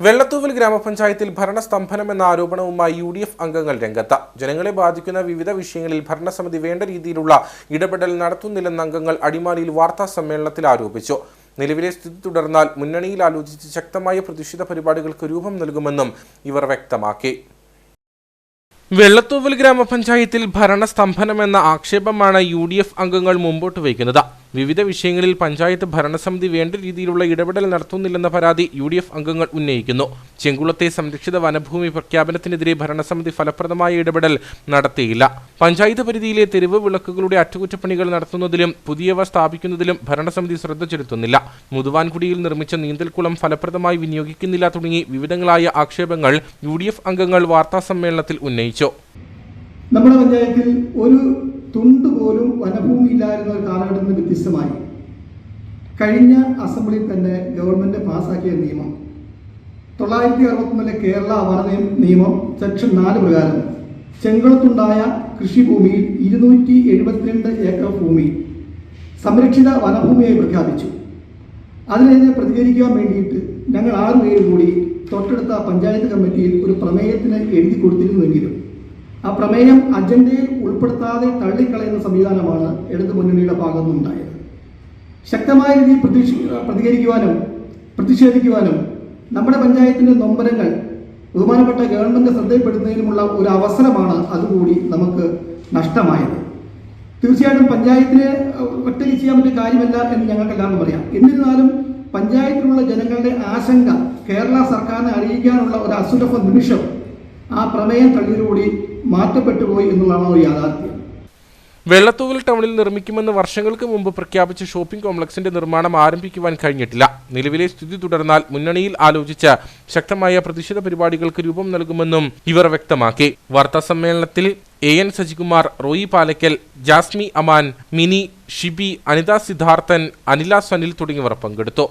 വെള്ളത്തൂവൽ ഗ്രാമപഞ്ചായത്തിൽ ഭരണസ്തംഭനം എന്ന ആരോപണവുമായി യു ഡി എഫ് അംഗങ്ങൾ രംഗത്ത്. ജനങ്ങളെ ബാധിക്കുന്ന വിവിധ വിഷയങ്ങളിൽ ഭരണസമിതി വേണ്ട രീതിയിലുള്ള ഇടപെടൽ നടത്തുന്നില്ലെന്ന് അംഗങ്ങൾ അടിമാലിയിൽ വാർത്താ സമ്മേളനത്തിൽ ആരോപിച്ചു. നിലവിലെ സ്ഥിതി തുടർന്നാൽ മുന്നണിയിൽ ആലോചിച്ച് ശക്തമായ പ്രതിഷേധ പരിപാടികൾക്ക് രൂപം നൽകുമെന്നും ഇവർ വ്യക്തമാക്കി. വെള്ളത്തൂവൽ ഗ്രാമപഞ്ചായത്തിൽ ഭരണസ്തംഭനമെന്ന ആക്ഷേപമാണ് യു ഡി എഫ് അംഗങ്ങൾ മുമ്പോട്ട് വയ്ക്കുന്നത്. വിവിധ വിഷയങ്ങളിൽ പഞ്ചായത്ത് ഭരണസമിതി വേണ്ട രീതിയിലുള്ള ഇടപെടൽ നടത്തുന്നില്ലെന്ന പരാതി യു ഡി എഫ് അംഗങ്ങൾ ഉന്നയിക്കുന്നു. ചെങ്കുളത്തെ സംരക്ഷിത വനഭൂമി പ്രഖ്യാപനത്തിനെതിരെ ഭരണസമിതി ഫലപ്രദമായ ഇടപെടൽ നടത്തിയില്ല. പഞ്ചായത്ത് പരിധിയിലെ തെരുവ് വിളക്കുകളുടെ അറ്റകുറ്റപ്പണികൾ നടത്തുന്നതിലും പുതിയവ സ്ഥാപിക്കുന്നതിലും ഭരണസമിതി ശ്രദ്ധ ചെലുത്തുന്നില്ല. മുതുവാൻകുടിയിൽ നിർമ്മിച്ച നീന്തൽക്കുളം ഫലപ്രദമായി വിനിയോഗിക്കുന്നില്ല തുടങ്ങി വിവിധങ്ങളായ ആക്ഷേപങ്ങൾ യു അംഗങ്ങൾ വാർത്താസമ്മേളനത്തിൽ ഉന്നയിച്ചു. നമ്മുടെ പഞ്ചായത്തിൽ ഒരു തുണ്ട് പോലും വനഭൂമി ഇല്ലായിരുന്ന ഒരു കാലഘട്ടത്തിൽ നിന്ന് വ്യത്യസ്തമായി. കഴിഞ്ഞ അസംബ്ലിയിൽ തന്നെ ഗവൺമെന്റ് പാസാക്കിയ നിയമം. തൊള്ളായിരത്തി അറുപത്തൊന്നിലെ കേരള വന നിയമം സെക്ഷൻ നാല് പ്രകാരം ചെങ്കുളത്തുണ്ടായ കൃഷിഭൂമിയിൽ ഇരുന്നൂറ്റി എഴുപത്തിരണ്ട് ഏക്കർ ഭൂമി സംരക്ഷിത വനഭൂമിയായി പ്രഖ്യാപിച്ചു. അതിനെതിരെ പ്രതികരിക്കാൻ വേണ്ടിയിട്ട് ഞങ്ങൾ ആറ് പേര് കൂടി തൊട്ടടുത്ത പഞ്ചായത്ത് കമ്മിറ്റിയിൽ ഒരു പ്രമേയത്തിന് എഴുതി കൊടുത്തിരുന്നുവെങ്കിലും ആ പ്രമേയം അജണ്ടയിൽ ഉൾപ്പെടുത്താതെ തള്ളിക്കളയുന്ന സംവിധാനമാണ് ഇടത് മുന്നണിയുടെ ഭാഗത്തു നിന്നുണ്ടായത് ശക്തമായ രീതിയിൽ പ്രതിഷ് പ്രതികരിക്കുവാനും പ്രതിഷേധിക്കുവാനും നമ്മുടെ പഞ്ചായത്തിന്റെ നൊമ്പരങ്ങൾ ബഹുമാനപ്പെട്ട ഗവൺമെന്റ് ശ്രദ്ധയിൽപ്പെടുത്തുന്നതിനുമുള്ള ഒരു അവസരമാണ് അതുകൂടി നമുക്ക് നഷ്ടമായത്. തീർച്ചയായിട്ടും പഞ്ചായത്തിന് ഒറ്റയ്ക്ക് ചെയ്യാൻ പറ്റിയ കാര്യമല്ല എന്ന് ഞങ്ങൾക്ക് എല്ലാവർക്കും പറയാം. എന്നിരുന്നാലും പഞ്ചായത്തിലുള്ള ജനങ്ങളുടെ ആശങ്ക കേരള സർക്കാരിനെ അറിയിക്കാനുള്ള ഒരു അസുരഭ നിമിഷം ആ പ്രമേയം തള്ളിയിലൂടി മാറ്റപ്പെട്ടു പോയി എന്നുള്ളതാണ് യാഥാർത്ഥ്യം. വെള്ളത്തൂവൽ ടൗണിൽ നിർമ്മിക്കുമെന്ന് വർഷങ്ങൾക്ക് മുമ്പ് പ്രഖ്യാപിച്ച ഷോപ്പിംഗ് കോംപ്ലക്സിന്റെ നിർമ്മാണം ആരംഭിക്കുവാൻ കഴിഞ്ഞിട്ടില്ല. നിലവിലെ സ്ഥിതി തുടർന്നാൽ മുന്നണിയിൽ ആലോചിച്ച് ശക്തമായ പ്രതിഷേധ പരിപാടികൾക്ക് രൂപം നൽകുമെന്നും ഇവർ വ്യക്തമാക്കി. വാർത്താ സമ്മേളനത്തിൽ എ എൻ സജികുമാർ റോയി പാലക്കൽ ജാസ്മി അമാൻ മിനി ഷിബി അനിത സിദ്ധാർത്ഥൻ അനില സനിൽ തുടങ്ങിയവർ പങ്കെടുത്തു.